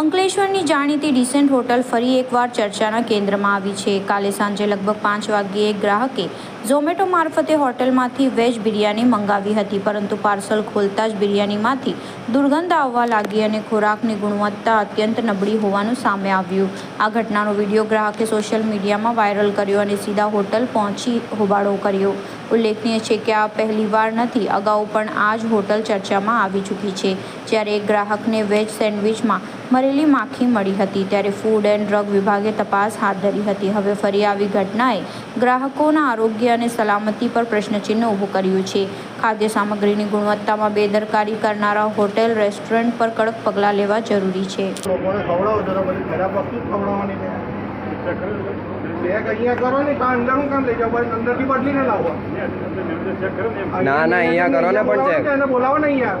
અંકલેશ્વરની જાણીતી descent hotel ફરી એકવાર ચર્ચાના કેન્દ્રમાં આવી છે. કાલે સાંજે લગભગ પાંચ વાગ્યે ગ્રાહકે ઝોમેટો મારફતે હોટલમાંથી વેજ બિરયાની મંગાવી હતી, પરંતુ પાર્સલ ખોલતા જ બિરયાનીમાંથી દુર્ગંધ આવવા લાગી અને ખોરાકની ગુણવત્તા અત્યંત નબળી હોવાનું સામે આવ્યું. આ ઘટનાનો વીડિયો ગ્રાહકે સોશિયલ મીડિયામાં વાયરલ કર્યો અને સીધા હોટલ પહોંચી હોબાળો કર્યો. ઉલ્લેખનીય છે કે આ પહેલીવાર નથી, અગાઉ પણ આ જ હોટલ ચર્ચામાં આવી ચૂકી છે, જ્યારે એક ગ્રાહકને વેજ સેન્ડવિચમાં મરેલી માખી મળી હતી, ત્યારે ફૂડ એન્ડ ડ્રગ વિભાગે તપાસ હાથ ધરી હતી. હવે ફરી આવી ઘટનાએ ગ્રાહકોના આરોગ્ય અને સલામતી પર પ્રશ્નચિહ્ન ઊભું કર્યું છે. ખાદ્ય સામગ્રીની ગુણવત્તામાં બેદરકારી કરનારા હોટેલ રેસ્ટોરન્ટ પર કડક પગલાં લેવા જરૂરી છે. ને ના, ના, અહીંયા કરો ને પણ. બોલાવો ને અહીંયા.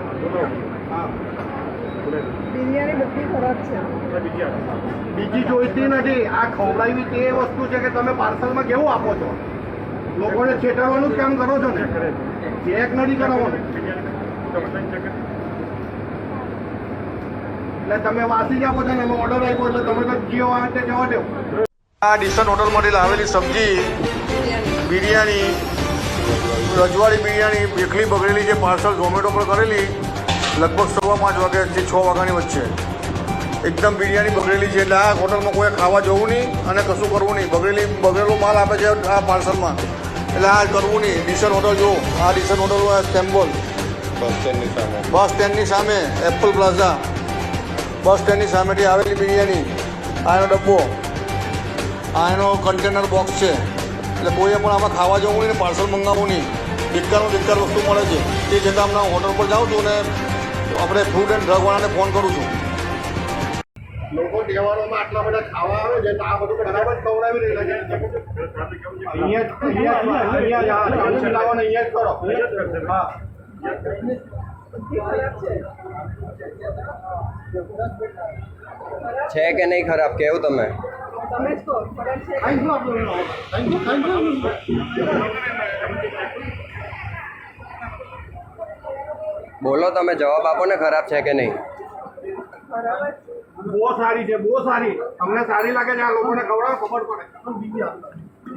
બિરયાની બધી ખરાબ છે. બીજી જોઈતી નથી. આ ખવડાવી તે વસ્તુ છે કે તમે પાર્સલમાં કેવું આપો છો? લોકોને છેતરવાનું જ કામ કરો છો ને? ચેક નથી કરાવવાનું એટલે તમે વાસી જ આપો છો ને એમાં ઓર્ડર આપ્યો એટલે તમે તો જીઓ આવે તે જવા દો. આ ડિસન હોટલમાંથી લાવેલી સબ્જી, બિરયાની રજવાડી બિરયાની, એકલી બગડેલી છે પાર્સલ ઝોમેટો પર કરેલી, લગભગ સવા પાંચ વાગ્યાથી છ વાગ્યાની વચ્ચે. એકદમ બિરયાની બગડેલી છે એટલે આ હોટલમાં કોઈ ખાવા જવું નહીં અને કશું કરવું નહીં. બગડેલી બગડેલો માલ આપે છે આ પાર્સલમાં એટલે આ કરવું નહીં. ડિસન હોટલ જો આ ડિસન હોટલ સ્ટેમ્બોલ બસ સ્ટેન્ડની સામે. બસ સ્ટેન્ડની સામે એપલ પ્લાઝા. બસ સ્ટેન્ડની સામેથી આવેલી બિરયાની. આ એનો ડબ્બો. આ એનો કન્ટેનર બોક્સ છે. એટલે કોઈએ પણ આમાં ખાવા જવું નહીં ને પાર્સલ મંગાવવું નહીં. બેકારનું ધિક્કાર વસ્તુ મળે છે. તે છતાં હમણાં હોટલ પર જાઉં છું અને આપણે ફૂડ એન્ડ ડ્રગવાળાને ફોન કરું છું. લોકો તહેવારોમાં આટલા બધા ખાવા આવે છે તો આ બધું ખરાબ જ ખવડાવી રહેલા છે. અહીંયા જ- અહીંયા જ- અહીંયા જ આ ચાલુ લાવવાનું અહીંયા જ કરો. હા. બધી ખરાબ છે છે કે નહીં ખરાબ? કેવું તમે? તમે જ કહો ખરાબ છે થેન્ક યુ આપણું થેન્ક યુ થેન્ક યુ બોલો તમે જવાબ આપો ને ખરાબ છે કે નહીં? ખરાબ જ છે બહુ સારી છે બહુ સારી. અમને સારી લાગે છે આ લોકોને ખવડાવો ખબર પડે.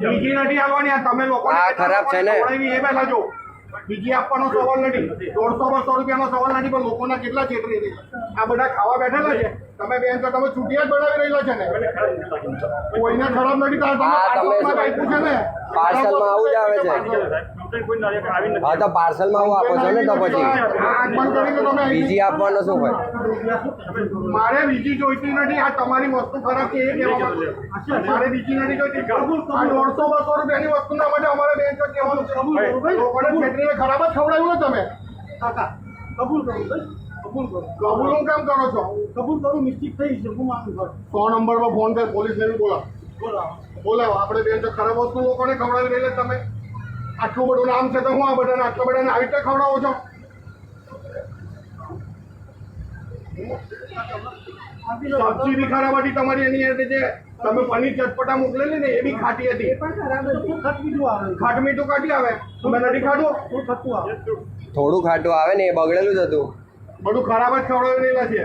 બીજી નથી આવવાની આ તમે લોકો ખરાબ છે ને. એ પહેલા જો. બીજી આપવાનો સવાલ નથી. દોઢસો બસો રૂપિયાનો સવાલ નથી પણ લોકોના કેટલા છે. રહી આ બધા ખાવા બેઠેલા છે. તમે બેન તો તમે છૂટિયા જ બનાવી રહેલા છે ને. કોઈને ખરાબ નથી તમે છે ને. પાર્સલમાં આવું જ આવે છે. હા તો પાર્સલમાં આવું આપો છો ને તો પછી. બીજી આપવાનો શું હોય? મારે બીજી જોઈતી નથી. આ તમારી વસ્તુ ખરાબ છે એ મારે બીજી નથી જોઈતી. દોઢસો બસો રૂપિયાની વસ્તુના માટે અમારે બેન તો કહેવાનું છે. ખરાબ જ ખવડાવ્યું ને તમે. કાકા કબૂલ કરું કબૂલ કરો કબૂલ હું કેમ કરો છો. કબૂલ કરું મિસ્ટેક થઈ છે. હું માનું સો નંબર પર ફોન કર પોલીસ ને બોલાવો આપણે બેન તો ખરાબ વસ્તુ લોકોને ખવડાવી રહી તમે? આટલું બધું નામ છે તો હું આ બધાને આટલા બધાને આવી રીતે ખવડાવો છો? સબ્જી બી ખરાબ હતી તમારી એની અંદર જે તમે પનીર ચટપટા મોકલેલી ને એ બી ખાટી હતી. ખાટ મીઠું કાઢી આવે? તમે નથી ખાધું? થોડું ખાટું આવે ને એ બગડેલું જ હતું. બધું ખરાબ જ ખવડાવી રહેલા છે.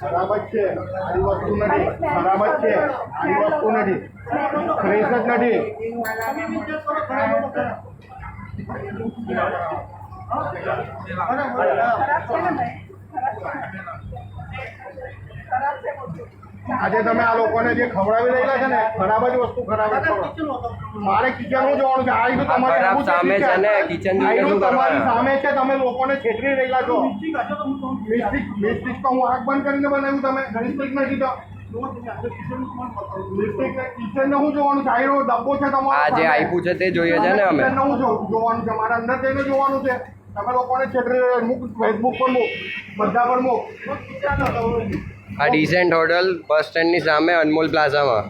ખરાબ જ છે આની વસ્તુ નથી ખરાબ જ છે આની વસ્તુ નથી ફ્રેશ જ નથી ખરાબ છે ને ભાઈ ખરાબ છે બધું આજે તમે આ લોકોને જે ખવડાવી રહેલા છે ને ખરાબ જ વસ્તુ ખરાબ મારે કિચન જોવાનું છે. આ તમારી તમારે સામે છે ને, શું તમારી સામે છે તમે લોકોને છેતરી રહેલા છો. મિસ્ટિક મિસ્ટિક તો હું આંખ બંધ કરીને બનાવ્યું તમે. મિસ્ટેક નથી તો આજે કિચન હું જોવાનું છે. ડબ્બો છે તમારો આ જે આપ્યું છે તે જોઈએ છે ને અમે. હું જોવાનું છે. મારા અંદર જઈને જોવાનું છે. તમે લોકોને છેતરી રહ્યા મૂક ફેસબુક પર મૂક, બધા પર મૂક. આ ડિસેન્ટ હોટલ બસ સ્ટેન્ડની સામે અનમોલ પ્લાઝામાં.